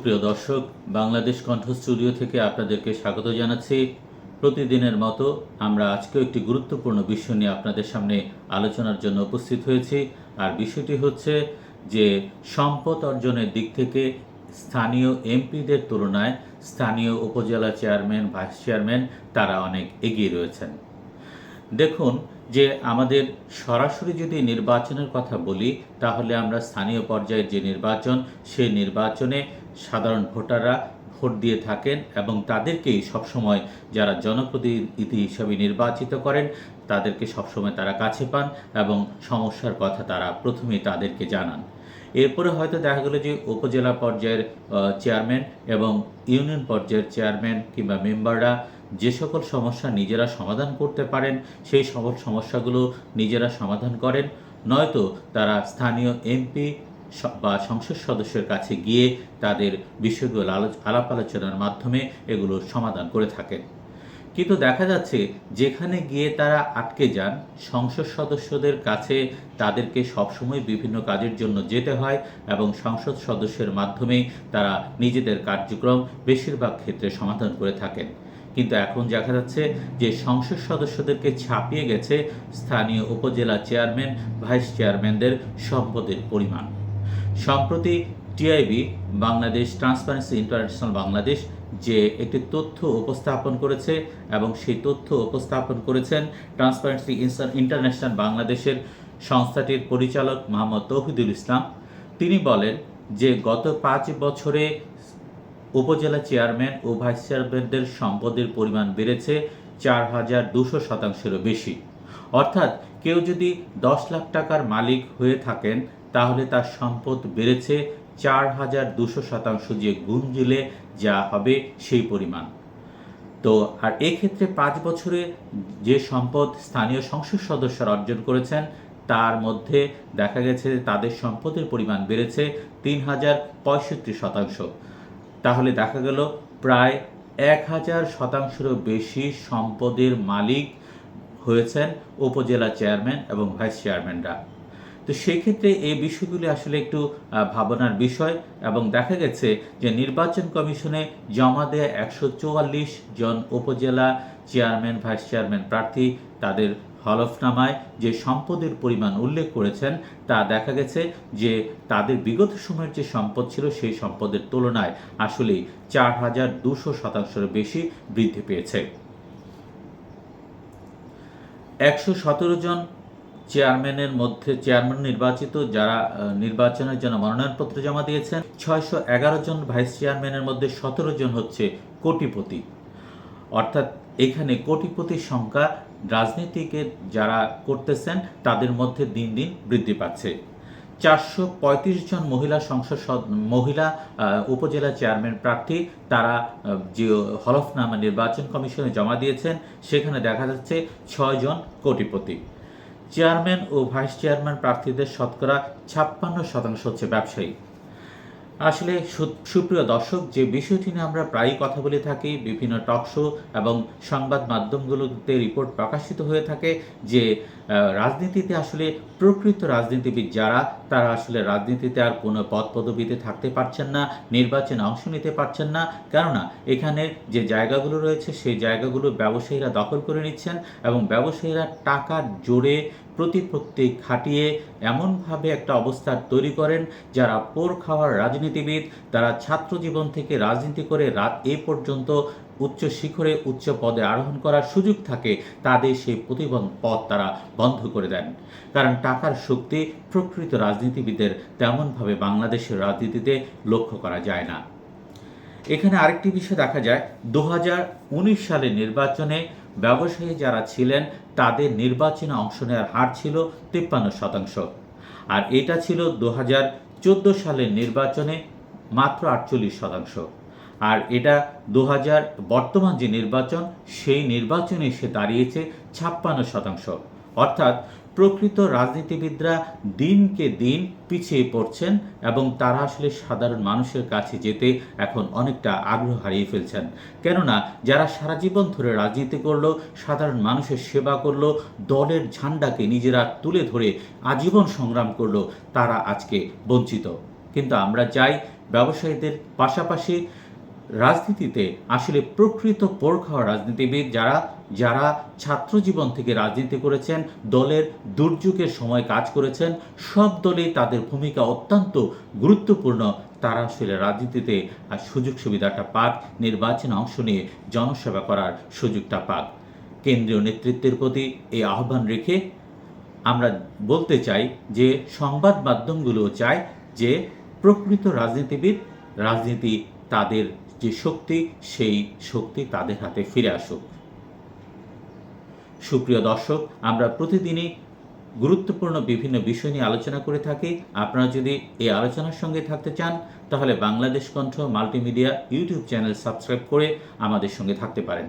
সুপ্রিয় দর্শক, বাংলাদেশ কণ্ঠ স্টুডিও থেকে আপনাদেরকে স্বাগত জানাচ্ছি। প্রতিদিনের মতো আমরা আজকেও একটি গুরুত্বপূর্ণ বিষয় নিয়ে আপনাদের সামনে আলোচনার জন্য উপস্থিত হয়েছি, আর বিষয়টি হচ্ছে যে সম্পদ অর্জনের দিক থেকে স্থানীয় এমপিদের তুলনায় স্থানীয় উপজেলা চেয়ারম্যান, ভাইস চেয়ারম্যান তারা অনেক এগিয়ে রয়েছেন। দেখুন যে আমাদের সরাসরি যদি নির্বাচনের কথা বলি, তাহলে আমরা স্থানীয় পর্যায়ের যে নির্বাচন সেই নির্বাচনে সাধারণ ভোটাররা ভোট দিয়ে থাকেন এবং তাদেরকেই সবসময় যারা জনপ্রতিনিধি হিসাবে নির্বাচিত করেন, তাদেরকে সবসময় তারা কাছে পান এবং সমস্যার কথা তারা প্রথমেই তাদেরকে জানান। এরপরে হয়তো দেখা গেলো যে উপজেলা পর্যায়ের চেয়ারম্যান এবং ইউনিয়ন পর্যায়ের চেয়ারম্যান কিংবা মেম্বাররা যে সকল সমস্যা নিজেরা সমাধান করতে পারেন, সেই সকল সমস্যাগুলো নিজেরা সমাধান করেন। নয়তো তারা স্থানীয় এমপি বা সংসদ সদস্যের কাছে গিয়ে তাদের বিষয়গুলো আলাপ আলোচনার মাধ্যমে এগুলো সমাধান করে থাকেন। কিন্তু দেখা যাচ্ছে যেখানে গিয়ে তারা আটকে যান, সংসদ সদস্যদের কাছে তাদেরকে সবসময় বিভিন্ন কাজের জন্য যেতে হয় এবং সংসদ সদস্যের মাধ্যমেই তারা নিজেদের কার্যক্রম বেশিরভাগ ক্ষেত্রে সমাধান করে থাকেন। কিন্তু এখন দেখা যাচ্ছে যে সংসদ সদস্যদেরকে ছাপিয়ে গেছে স্থানীয় উপজেলা চেয়ারম্যান, ভাইস চেয়ারম্যানদের সম্পদের পরিমাণ। সম্প্রতি TIB, Bangladesh transparency international Bangladesh, যে একটি তথ্য উপস্থাপন করেছে এবং সেই তথ্য উপস্থাপন করেছেন ট্রান্সপারেন্সি ইন্টারন্যাশনাল বাংলাদেশের সংস্থাটির পরিচালক মোহাম্মদ তৌহিদুল ইসলাম। তিনি বলেন যে গত পাঁচ বছরে উপজেলা চেয়ারম্যান ও ভাইস চেয়ারম্যানদের সম্পদের পরিমাণ বেড়েছে চার হাজার দুশো শতাংশেরও বেশি। অর্থাৎ কেউ যদি দশ লাখ টাকার মালিক হয়ে থাকেন, তাহলে তার সম্পদ বেড়েছে চার হাজার দুশো শতাংশ যে গুণ দিলে যা হবে সেই পরিমাণ। তো আর এক্ষেত্রে পাঁচ বছরে যে সম্পদ স্থানীয় সংসদ সদস্যরা অর্জন করেছেন, তার মধ্যে দেখা গেছে তাদের সম্পদের পরিমাণ বেড়েছে তিন হাজার পঁয়ষট্টি শতাংশ। তাহলে দেখা গেল প্রায় এক হাজার শতাংশেরও বেশি সম্পদের মালিক হয়েছেন উপজেলা চেয়ারম্যান এবং ভাইস চেয়ারম্যানরা। তো সেক্ষেত্রে এই বিষয়গুলি আসলে একটু ভাবনার বিষয় এবং দেখা গেছে যে নির্বাচন কমিশনে জমা দেয়া একশো চুয়াল্লিশ জন উপজেলা চেয়ারম্যান, ভাইস চেয়ারম্যান প্রার্থী তাদের হলফনামায় যে সম্পদের পরিমাণ উল্লেখ করেছেন, তা দেখা গেছে যে তাদের বিগত সময়ের যে সম্পদ ছিল সেই সম্পদের তুলনায় আসলেই চার হাজার দুশো শতাংশের বেশি বৃদ্ধি পেয়েছে। একশো সতেরো জন চেয়ারম্যানের মধ্যে, চেয়ারম্যান নির্বাচিত যারা নির্বাচনের জন্য মনোনয়নপত্র জমা দিয়েছেন, ছয়শো এগারো জন ভাইস চেয়ারম্যানের মধ্যে সতেরো জন হচ্ছে কোটিপতি। অর্থাৎ এখানে কোটিপতির সংখ্যা রাজনীতিকে যারা করতেছেন, তাদের মধ্যে দিন দিন বৃদ্ধি পাচ্ছে। চারশো পঁয়ত্রিশ জন মহিলা সংসদ মহিলা উপজেলা চেয়ারম্যান প্রার্থী, তারা যে হলফনামা নির্বাচন কমিশনে জমা দিয়েছেন, সেখানে দেখা যাচ্ছে ছয় জন কোটিপতি। চেয়ারম্যান ও ভাইস চেয়ারম্যান প্রার্থীদের শতকরা ছাপ্পান্ন শতাংশ হচ্ছে ব্যবসায়ী। আসলে সুপ্রিয় দর্শক, যে বিষয়টি নিয়ে আমরা প্রায়ই কথা বলে থাকি, বিভিন্ন টক শো এবং সংবাদ মাধ্যমগুলোতে রিপোর্ট প্রকাশিত হয়ে থাকে যে রাজনীতিতে আসলে প্রকৃত রাজনীতিবিদ যারা, তারা আসলে রাজনীতিতে আর কোনো পদ পদবিতে থাকতে পারছেন না, নির্বাচনে অংশ নিতে পারছেন না। কেননা, এখানে যে জায়গাগুলো রয়েছে, সেই জায়গাগুলো ব্যবসায়ীরা দখল করে নিচ্ছেন এবং ব্যবসায়ীরা টাকার জোরে প্রতিপত্তি খাটিয়ে এমনভাবে একটা অবস্থা তৈরি করেন যারা পোর খাওয়ার রাজনীতিবিদ, তারা ছাত্র জীবন থেকে রাজনীতি করে রাত এ পর্যন্ত উচ্চ শিখরে উচ্চ পদে আরোহণ করার সুযোগ থাকে, তাদের সেই প্রতিবন্ধ পথ তারা বন্ধ করে দেন। কারণ টাকার শক্তি প্রকৃত রাজনীতিবিদের তেমনভাবে বাংলাদেশের রাজনীতিতে লক্ষ্য করা যায় না। এখানে আরেকটি বিষয় দেখা যায়, দু হাজার উনিশ সালের নির্বাচনে ব্যবসায়ী যারা ছিলেন, তাদের নির্বাচনে অংশ নেওয়ার হার ছিল তিপ্পান্ন শতাংশ। আর এটা ছিল দু চোদ্দ সালের নির্বাচনে মাত্র আটচল্লিশ শতাংশ। আর এটা দু বর্তমান যে নির্বাচন, সেই নির্বাচনে এসে দাঁড়িয়েছে ছাপ্পান্ন শতাংশ। অর্থাৎ প্রকৃত রাজনীতিবিদরা দিনকে দিন পিছিয়ে পড়ছেন এবং তারা আসলে সাধারণ মানুষের কাছে যেতে এখন অনেকটা আগ্রহ হারিয়ে ফেলছেন। কেননা, যারা সারা জীবন ধরে রাজনীতি করল, সাধারণ মানুষের সেবা করল, দলের ঝান্ডাকে নিজেরা তুলে ধরে আজীবন সংগ্রাম করল, তারা আজকে বঞ্চিত। কিন্তু আমরা চাই ব্যবসায়ীদের পাশাপাশি রাজনীতিতে আসলে প্রকৃত পোর খাওয়া রাজনীতিবিদ যারা যারা ছাত্র জীবন থেকে রাজনীতি করেছেন, দলের দুর্যোগের সময় কাজ করেছেন, সব দলেই তাদের ভূমিকা অত্যন্ত গুরুত্বপূর্ণ। তারা আসলে রাজনীতিতে আর সুযোগ সুবিধাটা পাক, নির্বাচনে অংশ নিয়ে জনসেবা করার সুযোগটা পাক। কেন্দ্রীয় নেতৃত্বের প্রতি এই আহ্বান রেখে আমরা বলতে চাই যে, সংবাদ মাধ্যমগুলো চায় যে, প্রকৃত রাজনীতিবিদ রাজনীতি তাদের যে শক্তি, সেই শক্তি তাদের হাতে ফিরে আসুক। সুপ্রিয় দর্শক, আমরা প্রতিদিনই গুরুত্বপূর্ণ বিভিন্ন বিষয় নিয়ে আলোচনা করে থাকি। আপনারা যদি এই আলোচনার সঙ্গে থাকতে চান, তাহলে বাংলাদেশ কণ্ঠ মাল্টিমিডিয়া ইউটিউব চ্যানেল সাবস্ক্রাইব করে আমাদের সঙ্গে থাকতে পারেন।